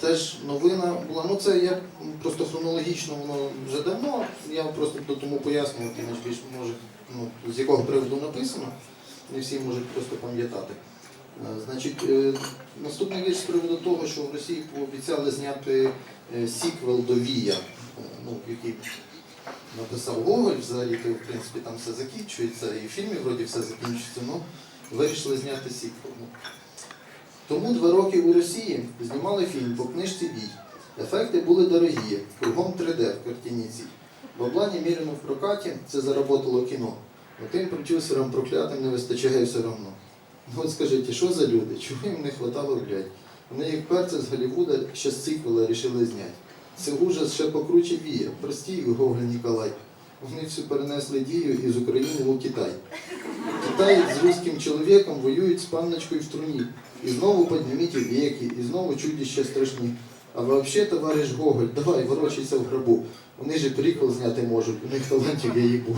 теж новина була. Ну це я просто хронологічно воно вже давно. Я просто до тому пояснювати, більш може, ну, з якого приводу написано. Не всі можуть просто пам'ятати. Е, Значить, е, наступний вірш з приводу того, що в Росії пообіцяли зняти е, сіквел до Вія, ну, який написав Гоголь, взагалі то, в принципі там все закінчується, і в фільмі вроді все закінчується, але вирішили зняти сіквел. Тому два роки у Росії знімали фільм по книжці Вій. Ефекти були дорогі, кругом 3D в картині цій. Бабла немірено в прокаті, це заработало кіно. Но тим продюсерам проклятим не вистачає все одно. Ну от скажіть, що за люди? Чого їм не хватало блядь? Вони як перці з Голлівуда ще з сиквела рішили зняти. Це ужас ще покруче віє. Простій Гоголь Ніколай. Вони всю перенесли дію із України у Китай. Китай з русським чоловіком воюють з панночкою в труні. І знову підніміть віки, і знову чудища страшні. А вообще, товариш Гоголь, давай, ворочайся в гробу. Вони же прикол зняти можуть, у них талантів я їбу.